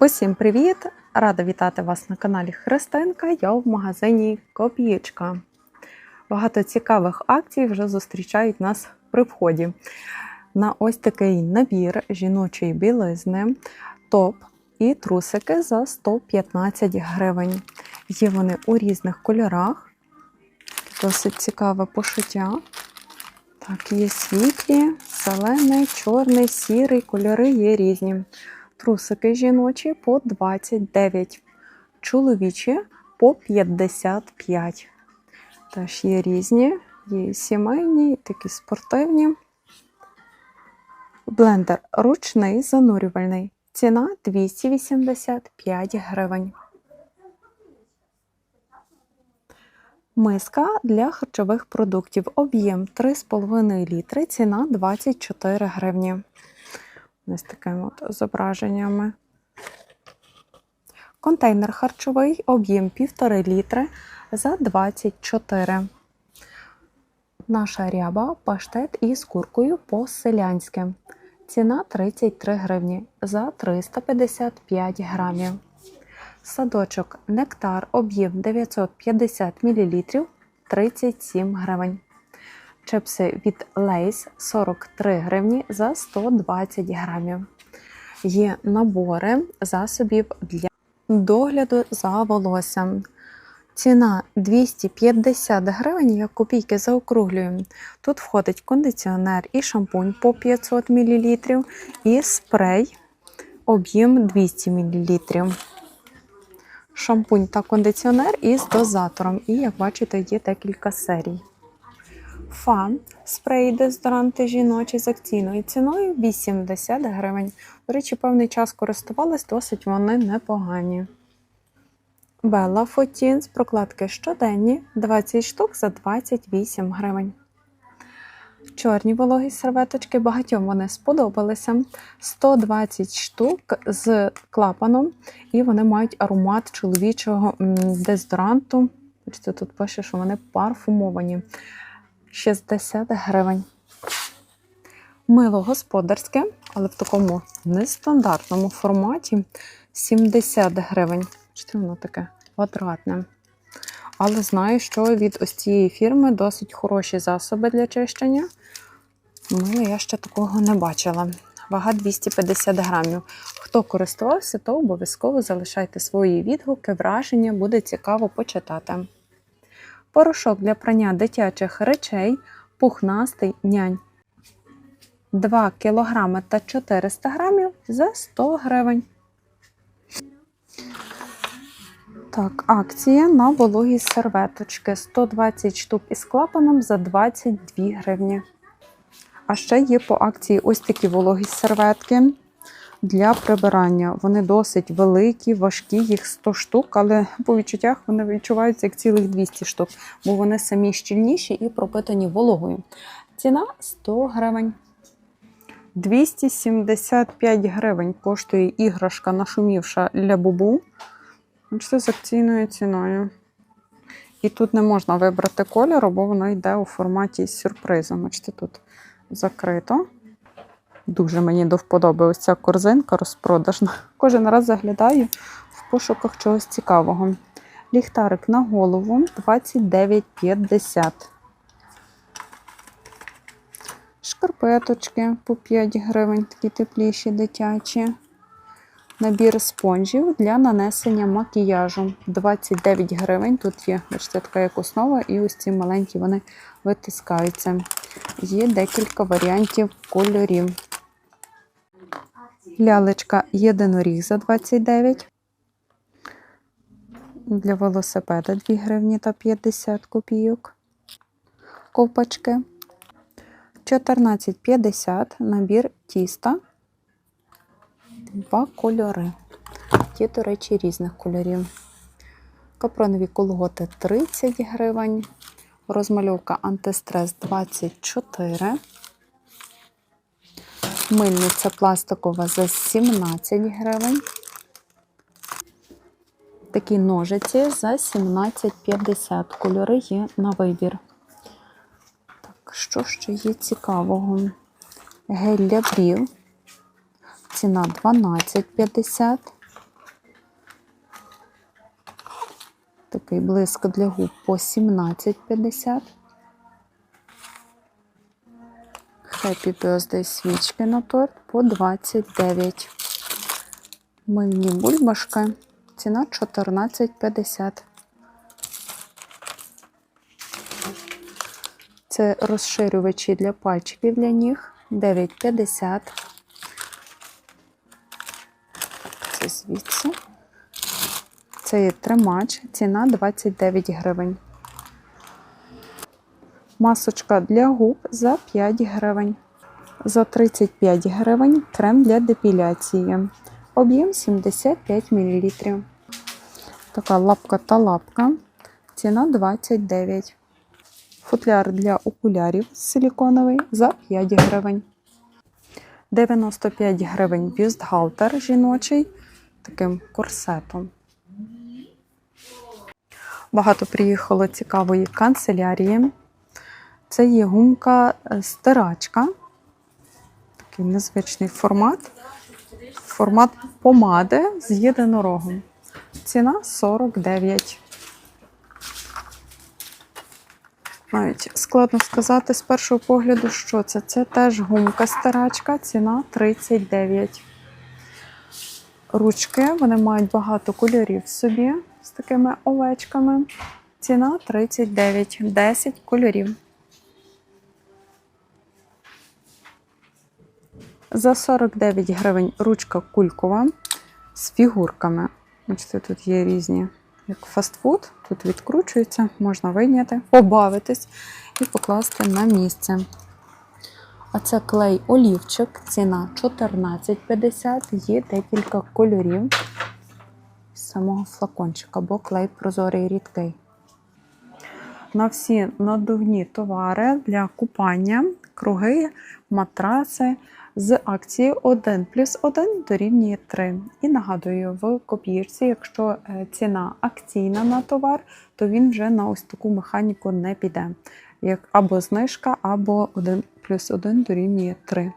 Усім привіт! Рада вітати вас на каналі Христинка. Я в магазині Копієчка. Багато цікавих акцій вже зустрічають нас при вході. На ось такий набір жіночої білизни, топ і трусики за 115 гривень. Є вони у різних кольорах. Досить цікаве пошиття. Так, є світлі, зелений, чорний, сірий, кольори є різні. Трусики жіночі по 29, чоловічі по 55. Теж є різні, є сімейні, такі спортивні. Блендер ручний занурювальний. Ціна 285 гривень. Миска для харчових продуктів. Об'єм 3,5 літри, ціна 24 гривні. Ось такими от зображеннями. Контейнер харчовий, об'єм 1,5 літри за 24. Наша ряба паштет із куркою по-селянськи. Ціна 33 гривні за 355 грамів. Садочок нектар, об'єм 950 мл 37 гривень. Чипси від Lays 43 гривні за 120 грамів. Є набори засобів для догляду за волоссям. Ціна 250 гривень, як копійки заокруглюємо. Тут входить кондиціонер і шампунь по 500 мл, і спрей об'єм 200 мл. Шампунь та кондиціонер із дозатором. І, як бачите, є декілька серій. Фан спрей дезодоранти жіночі з акційною ціною 80 гривень. До речі, певний час користувалась, досить вони непогані. Белла Фотін з прокладки щоденні 20 штук за 28 гривень. Чорні вологі серветочки багатьом вони сподобалися. 120 штук з клапаном, і вони мають аромат чоловічого дезодоранту. Бачите, Тут пише, що вони парфумовані. 60 гривень. Мило господарське, але в такому нестандартному форматі 70 гривень. Що воно таке квадратне. Але знаю, що від ось цієї фірми досить хороші засоби для чищення. Мило я ще такого не бачила. Вага 250 грамів. Хто користувався, то обов'язково залишайте свої відгуки, враження, буде цікаво почитати. Порошок для прання дитячих речей пухнастий нянь. 2 кг та 400 грамів за 100 гривень. Так, акція на вологі серветочки 120 штук із клапаном за 22 гривні. А ще є по акції ось такі вологі серветки для прибирання. Вони досить великі, важкі, їх 100 штук, але по відчуттях вони відчуваються як цілих 200 штук, бо вони самі щільніші і пропитані вологою. Ціна 100 гривень. 275 гривень коштує іграшка нашумівша для бубу. Це з акційною ціною. І тут не можна вибрати кольору, бо воно йде у форматі з сюрпризом. Бачите, тут закрито. Дуже мені до вподоби ось ця корзинка розпродажна. Кожен раз заглядаю в пошуках чогось цікавого. Ліхтарик на голову 29,50. Шкарпеточки по 5 гривень, такі тепліші дитячі. Набір спонжів для нанесення макіяжу 29 гривень. Тут є бачите, така як основа, і ось ці маленькі вони витискаються. Є декілька варіантів кольорів. Лялечка єдиноріг за 29. Для велосипеда 2 гривні та 50 копійок. Ковпачки. 14,50 набір тіста. Два кольори. Ті, до речі, різних кольорів. Капронові колготи 30 гривень. Розмальовка антистрес 24. Мильниця пластикова за 17 гривень. Такі ножиці за 17,50. Кольори є на вибір. Так, що ще є цікавого? Гель для брів. Ціна 12,50. Такий блиск для губ по 17,50. Happy Birthday свічки на торт по 29. Мильні бульбашки. Ціна 14,50. Це розширювачі для пальчиків для ніг 9,50. Це звідси. Це тримач, ціна 29 гривень. Масочка для губ за 5 гривень. За 35 гривень крем для депіляції. Об'єм 75 мл. Така лапка та лапка. Ціна 29. Футляр для окулярів силіконовий за 5 гривень. 95 гривень бюстгальтер жіночий таким корсетом. Багато приїхало цікавої канцелярії. Це є гумка е. Такий незвичний формат. Формат помади з єдинорогом. Ціна 49. Навіть складно сказати з першого погляду, що це. Це теж гумка стирачка, ціна 39. Ручки, вони мають багато кольорів собі з такими овечками. Ціна 39, 10 кольорів. За 49 гривень ручка кулькова з фігурками. Бачите, тут є різні, як фастфуд. Тут відкручується, можна вийняти, побавитись і покласти на місце. А це клей олівчик, ціна 14,50, є декілька кольорів з самого флакончика, бо клей прозорий рідкий. На всі надувні товари для купання, круги, матраси з акції 1 плюс 1 дорівнює 3. І нагадую, в копірці, якщо е, ціна акційна на товар, то він вже на ось таку механіку не піде. Як або знижка, або 1 плюс 1 дорівнює 3.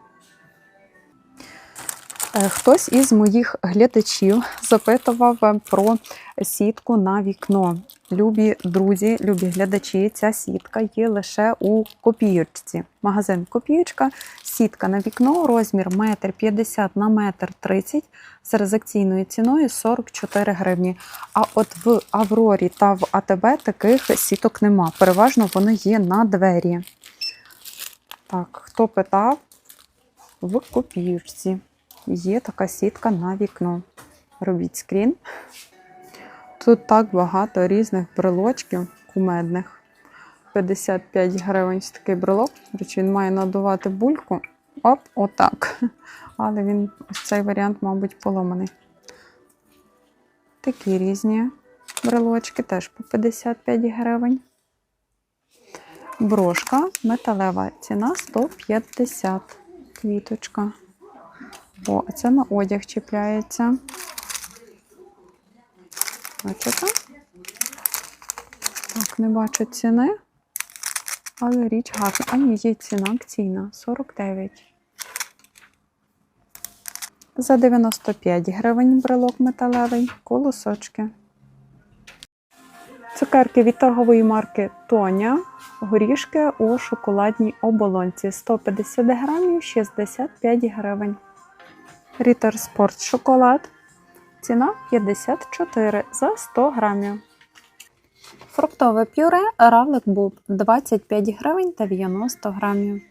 Е, Хтось із моїх глядачів запитував про сітку на вікно. Любі друзі, любі глядачі, ця сітка є лише у копіючці. Магазин копіючка, сітка на вікно, розмір 1,50 на 1,30 м з резакційною ціною 44 гривні. А от в Аврорі та в АТБ таких сіток нема. Переважно вони є на двері. Так, хто питав? В копіючці є така сітка на вікно. Робіть скрін. Тут так багато різних брелочків кумедних. 55 гривень такий брелок. Речі, він має надувати бульку. Оп, отак. Але він ось цей варіант, мабуть, поломаний. Такі різні брелочки, теж по 55 гривень. Брошка металева ціна 150 квіточка. О, а це на одяг чіпляється. Бачите? Так, не бачу ціни, але річ гарна. А ні, є ціна акційна 49. За 95 гривень брелок металевий, колосочки. Цукерки від торгової марки Тоня. Горішки у шоколадній оболонці 150 грамів 65 гривень. Рітер Спорт шоколад. Ціна 54 за 100 грамів. Фруктове пюре Равлик Буб 25 гривень та 90 грамів.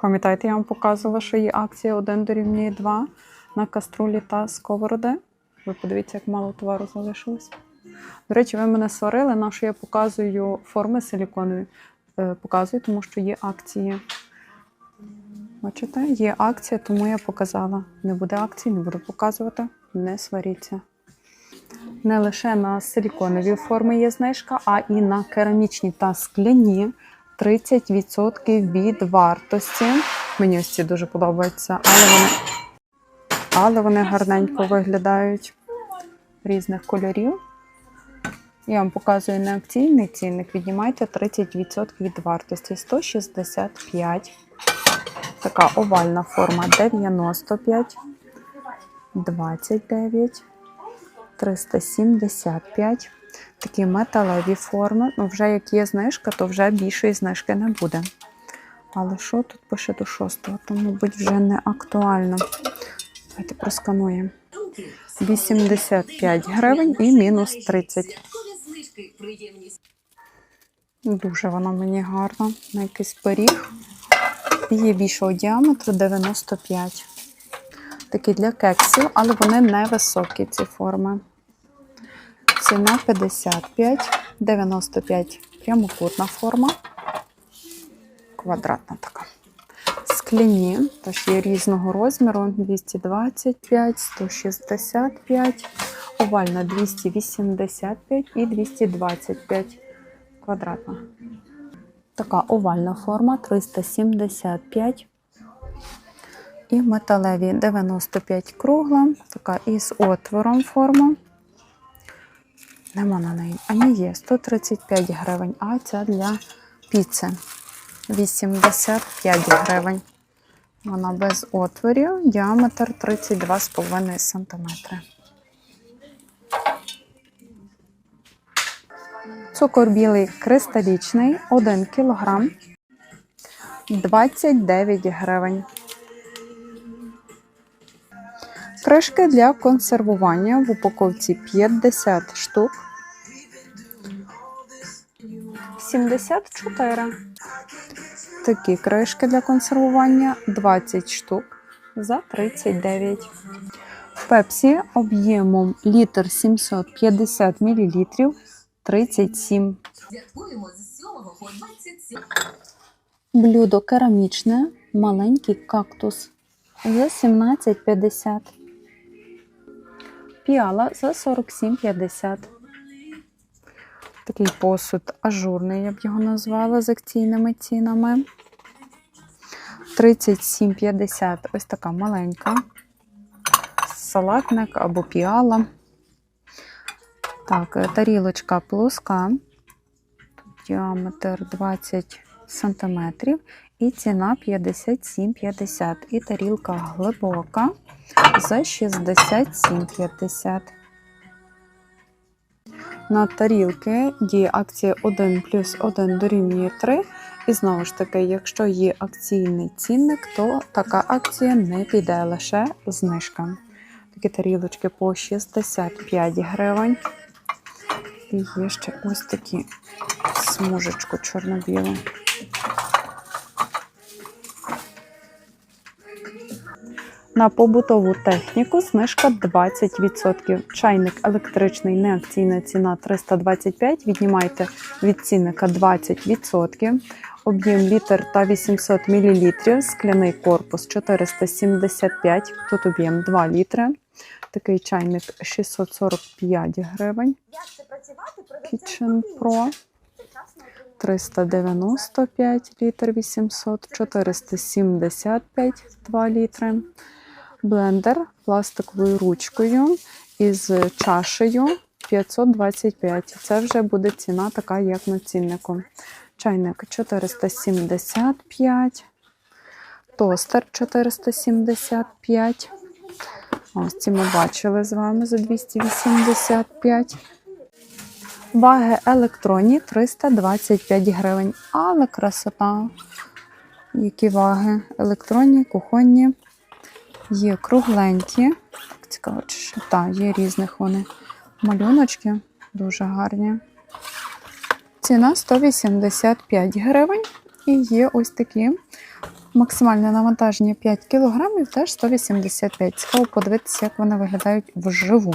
Пам'ятаєте, я вам показувала, що є акція 1 дорівнює 2 на каструлі та сковороди. Ви подивіться, як мало товару залишилось. До речі, ви мене сварили, на що я показую форми силіконові. Е, Показую, тому що є акції. Бачите, є акція, тому я показала. Не буде акції, не буду показувати. Не сваріться. Не лише на силіконові форми є знижка, а і на керамічні та скляні 30% від вартості. Мені ось ці дуже подобаються, але вони, але вони гарненько виглядають різних кольорів. Я вам показую не акційний цінник. Віднімайте 30% від вартості 165. Така овальна форма 95, 29, 375, Такі металеві форми. Ну, вже як є знижка, то вже більшої знижки не буде. Але що тут пише до 6, то, мабуть, вже не актуально. Давайте проскануємо. 85 гривень і мінус 30. Дуже вона мені гарна. На якийсь пиріг. Є більшого діаметру 95. Такі для кексів, але вони не високі, ці форми. Ціна 55, 95 прямокутна форма. Квадратна така. Скляні, теж є різного розміру: 225, 165, овальна 285 і 225 квадратна. Така овальна форма 375. І металеві 95 кругла, така із отвором форма. Нема на неї. А ні, є 135 гривень, а ця для піци 85 гривень. Вона без отворів, діаметр 32,5 см. Цукор білий кристалічний 1 кг 29 гривень. Кришки для консервування в упаковці 50 штук. 74. Такі кришки для консервування 20 штук за 39. Пепсі об'ємом літр 750 мл 37. Святкуємо з 7 по 27. Блюдо керамічне, маленький кактус за 17,50. Піала за 47,50. Такий посуд ажурний, я б його назвала з акційними цінами. 37,50. Ось така маленька. Салатник або піала. Так, е, тарілочка плоска. Діаметр 20 см і ціна 57,50. І тарілка глибока за 67,50. На тарілки діє акція 1 плюс 1 дорівнює 3. І знову ж таки, якщо є акційний цінник, то така акція не піде лише знижка. Такі тарілочки по 65 гривень. І є ще ось такі смужечку чорно-білу. На побутову техніку знижка 20%. Чайник електричний, неакційна ціна 325. Віднімайте від цінника 20%. Об'єм літр та 800 мл. Скляний корпус 475. Тут об'єм 2 літри. Такий чайник 645 гривень. Kitchen Pro 395 літр 800, 475 2 літри. Блендер пластиковою ручкою із чашею 525. Це вже буде ціна така, як на ціннику. Чайник 475, тостер 475. Ось ці ми бачили з вами за 285. Ваги електронні 325 гривень. Але красота. Які ваги? Електронні, кухонні. Є кругленькі. Цікаво, чи що. Так, є різних вони. Малюночки дуже гарні. Ціна 185 гривень. І є ось такі. Максимальне навантаження 5 кг, теж 185. Цікаво подивитися, як вони виглядають вживу.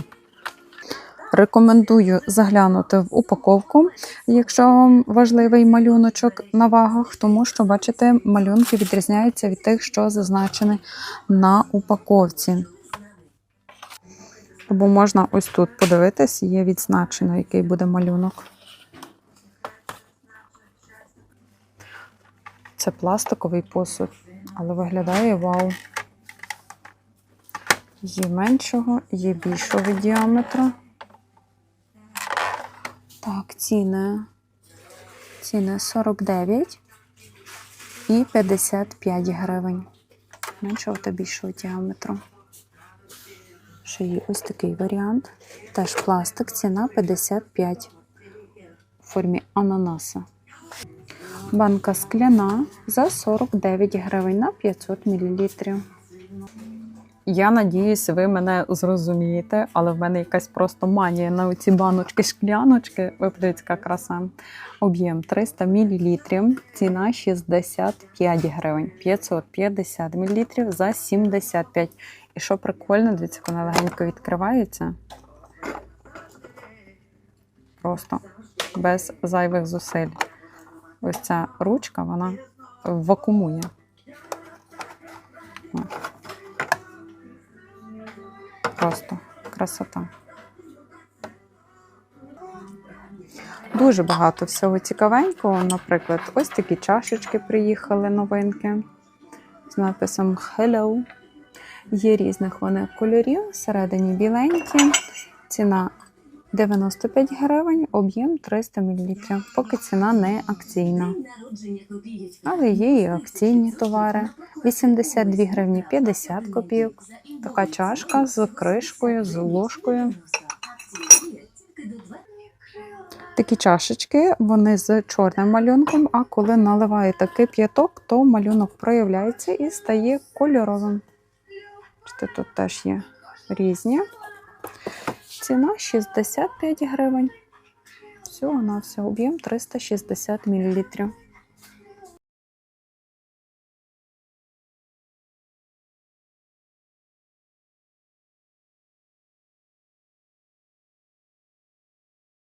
Рекомендую заглянути в упаковку, якщо вам важливий малюночок на вагах, тому що, бачите, малюнки відрізняються від тих, що зазначені на упаковці. Або можна ось тут подивитись, є відзначено, який буде малюнок. Це пластиковий посуд, але виглядає вау. Є меншого, є більшого діаметру. Так, ціни. Ціни 49 і 55 гривень. Меншого та більшого діаметру. Ще є ось такий варіант. Теж пластик, ціна 55 в формі ананаса. Банка скляна за 49 гривень на 500 мл. Я надіюсь, ви мене зрозумієте, але в мене якась просто манія на ці баночки, шкляночки. Ви краса. Об'єм 300 мл, ціна 65 гривень, 550 мл за 75. І що прикольно, дивіться, вона легенько відкривається. Просто без зайвих зусиль. Ось ця ручка, вона вакуумує. Просто красота. Дуже багато всього цікавенького. Наприклад, ось такі чашечки приїхали новинки з написом Hello. Є різних вони кольорів, всередині біленькі. Ціна 95 гривень, об'єм 300 мл. Поки ціна не акційна. Але є і акційні товари. 82 гривні 50 копійок. Така чашка з кришкою, з ложкою. Тільки до 20. Такі чашечки, вони з чорним малюнком, а коли наливаєте кип'яток, то малюнок проявляється і стає кольоровим. Тут теж є різні. Ціна 65 гривень. Всього на всього об'єм 360 мл.